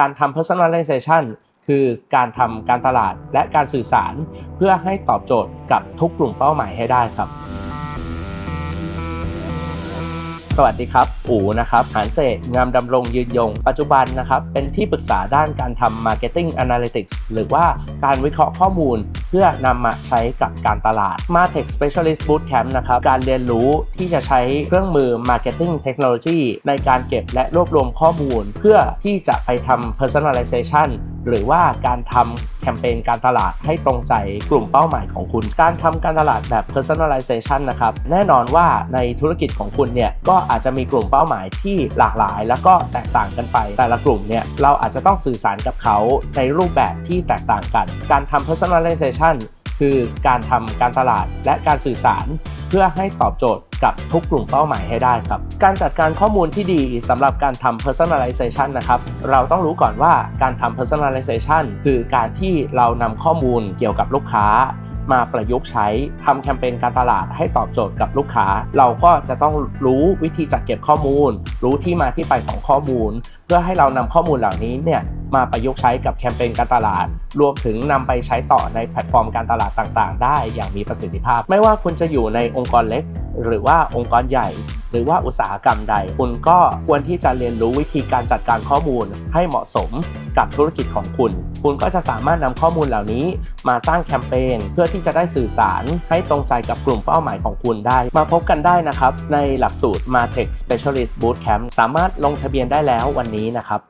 การทำ personalization คือการทำการตลาดและการสื่อสาร เพื่อให้ตอบโจทย์กับทุกกลุ่มเป้าหมายให้ได้ครับ วัสดีครับ อูนะครับหานเศษ งามดำรงยืนยง ปัจจุบันนะครับ เป็นที่ปรึกษาด้านการทำ Marketing Analytics หรือว่าการวิเคราะห์ข้อมูล เพื่อนำมาใช้กับการตลาด Martech Specialist Bootcamp นะครับ การเรียนรู้ที่จะใช้เครื่องมือ Marketing Technology ในการเก็บและรวบรวมข้อมูล เพื่อที่จะไปทำ Personalization หรือว่าการทำแคมเปญการตลาดให้ตรงใจกลุ่มเป้าหมายของคุณ การทำการตลาดแบบ personalization นะครับ แน่นอนว่าในธุรกิจของคุณเนี่ยก็อาจจะมีกลุ่มเป้าหมายที่หลากหลาย แล้วก็แตกต่างกันไป แต่ละกลุ่มเนี่ยเราอาจจะต้องสื่อสารกับเขาในรูปแบบที่แตกต่างกัน การทำ personalization คือการทำการตลาดและการสื่อสาร เพื่อให้ตอบโจทย์กับทุกกลุ่มเป้าหมายให้ได้ครับ การจัดการข้อมูลที่ดีสำหรับการทำ personalization นะครับ เราต้องรู้ก่อนว่าการทำ personalization คือการที่เรานำข้อมูลเกี่ยวกับลูกค้ามาประยุกต์ใช้ทำแคมเปญการตลาดให้ตอบโจทย์กับลูกค้า เราก็จะต้องรู้วิธีจัดเก็บข้อมูล รู้ที่มาที่ไปของข้อมูล เพื่อให้เรานำข้อมูลเหล่านี้เนี่ย มาประยุกต์ใช้กับแคมเปญการตลาด รวมถึงนำไปใช้ต่อในแพลตฟอร์มการตลาดต่างๆ ได้อย่างมีประสิทธิภาพ ไม่ว่าคุณจะอยู่ในองค์กรเล็ก หรือว่าองค์กรใหญ่ หรือว่าอุตสาหกรรมใด คุณก็ควรที่จะเรียนรู้วิธีการจัดการข้อมูลให้เหมาะสมกับธุรกิจของคุณ คุณก็จะสามารถนำข้อมูลเหล่านี้ มาสร้างแคมเปญเพื่อที่จะได้สื่อสารให้ตรงใจกับกลุ่มเป้าหมายของคุณได้ มาพบกันได้นะครับ ในหลักสูตร Martech Specialist Bootcamp สามารถลงทะเบียนได้แล้ววันนี้นะครับ